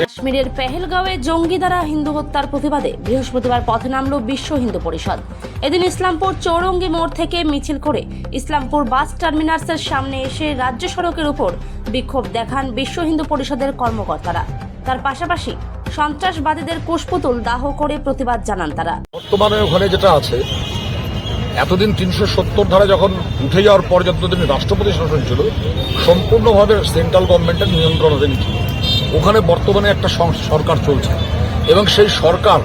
কাশ্মীরের পেহেলগাঁওয়ে জঙ্গি দ্বারা হিন্দু হত্যার প্রতিবাদে বৃহস্পতিবার পথে নামল বিশ্ব হিন্দু পরিষদ। এদিন ইসলামপুর চৌরঙ্গি মোড় থেকে মিছিল করে ইসলামপুর বাস টার্মিনাসের সামনে এসে রাজ্য সড়কের উপর বিক্ষোভ দেখান বিশ্ব হিন্দু পরিষদের কর্মকর্তারা। তার পাশাপাশি সন্ত্রাসবাদীদের কুশপুতুল দাহ করে প্রতিবাদ জানান তারা। বর্তমানে ওখানে যেটা আছে, এতদিন তিনশো সত্তর ধারা যখন উঠে যাওয়ার পর যতদিন রাষ্ট্রপতি শাসন ছিল, সম্পূর্ণভাবে সেন্ট্রাল গভর্নমেন্টের নিয়ন্ত্রণাধীন ছিল। ওখানে বর্তমানে একটা সরকার চলছে। এবং সেই সরকার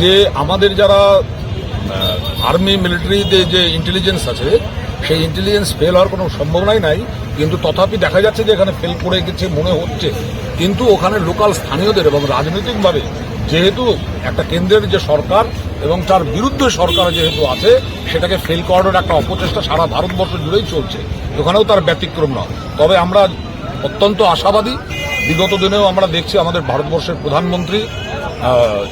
যে আমাদের যারা আর্মি, মিলিটারিতে যে ইন্টেলিজেন্স আছে, সেই ইন্টেলিজেন্স ফেল হওয়ার কোনো সম্ভাবনাই নাই। কিন্তু তথাপি দেখা যাচ্ছে যে এখানে ফেল করে গেছে, মনে হচ্ছে। কিন্তু ওখানে লোকাল স্থানীয়দের এবং রাজনৈতিকভাবে যেহেতু একটা কেন্দ্রের যে সরকার এবং তার বিরুদ্ধে সরকার যেহেতু আছে, সেটাকে ফেল করানোর একটা অপচেষ্টা সারা ভারতবর্ষ জুড়েই চলছে। ওখানেও তার ব্যতিক্রম নয়। তবে আমরা অত্যন্ত আশাবাদী। বিগত দিনেও আমরা দেখছি আমাদের ভারতবর্ষের প্রধানমন্ত্রী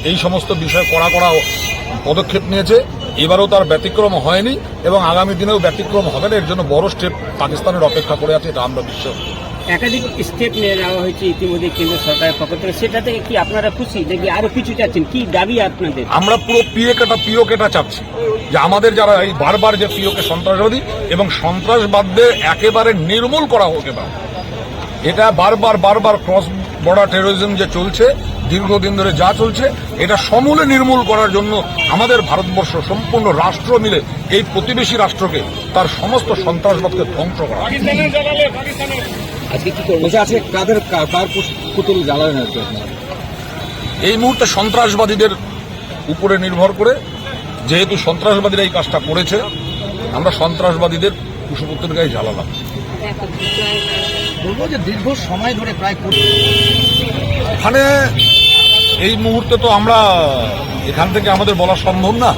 এই সমস্ত বিষয়ে কড়া কড়া পদক্ষেপ নিয়েছে। এবারও তার ব্যতিক্রম হয়নি এবং আগামী দিনেও ব্যতিক্রম হবে না। এর জন্য বড় স্টেপ পাকিস্তানের অপেক্ষা করে আছে এটা আমরা বিশ্বাস। একাধিক স্টেপ নিয়ে যাওয়া হয়েছে ইতিমধ্যে কেন্দ্র সরকারের পক্ষ থেকে। সেটা থেকে কি আপনারা খুশি নাকি আরও কিছু চাচ্ছেন? কি দাবি আপনাদের? আমরা পুরো পিএ কেটা, পিও কেটা চাচ্ছি। যে আমাদের যারা এই বারবার যে পিওকে সন্ত্রাসবাদী এবং সন্ত্রাসবাদদের একেবারে নির্মূল করা হোক এবার। এটা বারবার বারবার ক্রস বর্ডার টেরোরিজম যে চলছে, দীর্ঘদিন ধরে যা চলছে, এটা সমূলে নির্মূল করার জন্য আমাদের ভারতবর্ষ সম্পূর্ণ রাষ্ট্র মিলে এই প্রতিবেশী রাষ্ট্রকে তার সমস্ত সন্ত্রাসবাদকে ধ্বংস করা। আজকে কি করব? আজকে কাদের কা- কার পুতুল জ্বালাবেন আর কি আপনারা? এই মুহূর্তে সন্ত্রাসবাদীদের উপরে নির্ভর করে যেহেতু সন্ত্রাসবাদীরা এই কাজটা করেছে আমরা সন্ত্রাসবাদীদের কুশপুত্রের গায়ে জ্বালালাম। বলব যে দীর্ঘ সময় ধরে প্রায় এখানে এই মুহূর্তে তো আমরা এখান থেকে আমাদের বলা সম্ভব না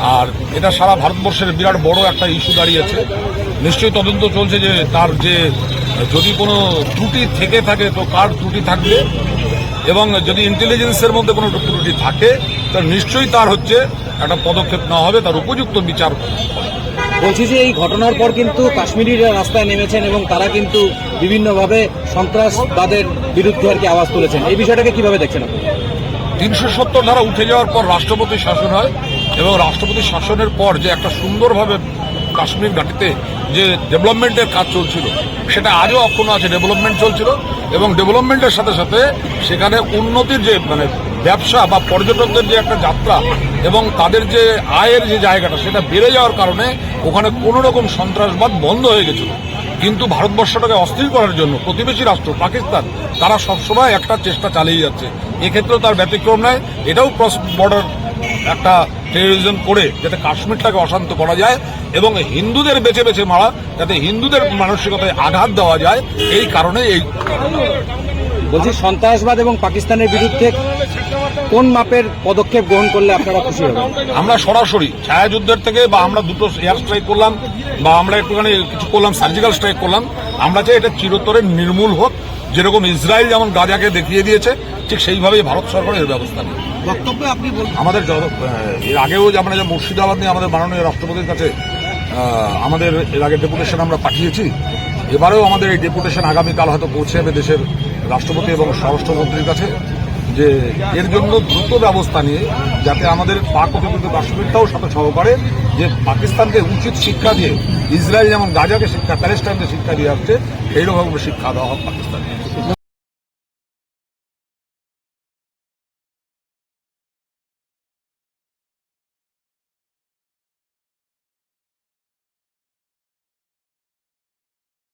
আর এটা সারা ভারতবর্ষের বিরাট বড় একটা ইস্যু দাঁড়িয়েছে। নিশ্চয়ই তদন্ত চলছে যে তার যে যদি কোনো ত্রুটি থেকে থাকে তো কার ত্রুটি থাকবে? এবং যদি ইন্টেলিজেন্সের মধ্যে কোনো ত্রুটি থাকে তো নিশ্চয়ই তার হচ্ছে একটা পদক্ষেপ নেওয়া হবে তার উপযুক্ত বিচার বলছি যে এই ঘটনার পর কিন্তু কাশ্মীরিরা রাস্তায় নেমেছেন এবং তারা কিন্তু বিভিন্নভাবে সন্ত্রাসবাদের বিরুদ্ধে আর কি আওয়াজ তুলেছেন। এই বিষয়টাকে কীভাবে দেখছেন আপনি? তিনশো সত্তর ধারা উঠে যাওয়ার পর রাষ্ট্রপতি শাসন হয় এবং রাষ্ট্রপতি শাসনের পর যে একটা সুন্দরভাবে কাশ্মীর ঘাটিতে যে ডেভেলপমেন্টের কাজ চলছিল, সেটা আজও অক্ষুণ্ণ আছে, ডেভেলপমেন্ট চলছিল এবং ডেভেলপমেন্টের সাথে সাথে সেখানে উন্নতির যে মানে ব্যবসা বা পর্যটকদের যে একটা যাত্রা এবং তাদের যে আয়ের যে জায়গাটা, সেটা বেড়ে যাওয়ার কারণে ওখানে কোনো রকম সন্ত্রাসবাদ বন্ধ হয়ে গেছিল। কিন্তু ভারতবর্ষটাকে অস্থির করার জন্য প্রতিবেশী রাষ্ট্র, পাকিস্তান, তারা সবসময় একটা চেষ্টা চালিয়ে যাচ্ছে। এক্ষেত্রেও তার ব্যতিক্রম নয় এটাও ক্রস বর্ডার একটা টেরোরিজম করে যাতে কাশ্মীরটাকে অশান্ত করা যায় এবং হিন্দুদের বেছে বেছে মারা যাতে হিন্দুদের মানসিকতায় আঘাত দেওয়া যায় এই কারণে এই বলছি সন্ত্রাসবাদ এবং পাকিস্তানের বিরুদ্ধে কোন মাপের পদক্ষেপ গ্রহণ করলে আপনারা খুশি হবেন? আমরা সরাসরি ছায়াযুদ্ধের থেকে বা আমরা দুটো এয়ার স্ট্রাইক করলাম বা আমরা একটুখানি কিছু করলাম সার্জিক্যাল স্ট্রাইক করলাম। আমরা চাই এটা চিরতরে নির্মূল হোক। যেরকম ইসরায়েল যেমন গাজাকে দেখিয়ে দিয়েছে ঠিক সেইভাবেই ভারত সরকার এর ব্যবস্থা নেবে। বক্তব্য আপনি আমাদের এর আগেও যে আমরা যে মুর্শিদাবাদ নিয়ে আমাদের মাননীয় রাষ্ট্রপতির কাছে আমাদের এর আগে ডেপুটেশন আমরা পাঠিয়েছি এবারেও আমাদের এই ডেপুটেশন আগামীকাল হয়তো পৌঁছে যাবে দেশের রাষ্ট্রপতি এবং স্বরাষ্ট্রমন্ত্রীর কাছে। যে এর জন্য দ্রুত ব্যবস্থা নিয়ে যাতে আমাদের পাক অধিকৃত কাশ্মীরটাও সাথে সহকারে যে পাকিস্তানকে উচিত শিক্ষা দিয়ে, ইসরায়েল যেমন গাজাকে শিক্ষা, প্যালেস্টাইনকে শিক্ষা দিয়ে আসছে সেইরকম শিক্ষা দেওয়া হোক পাকিস্তানকে।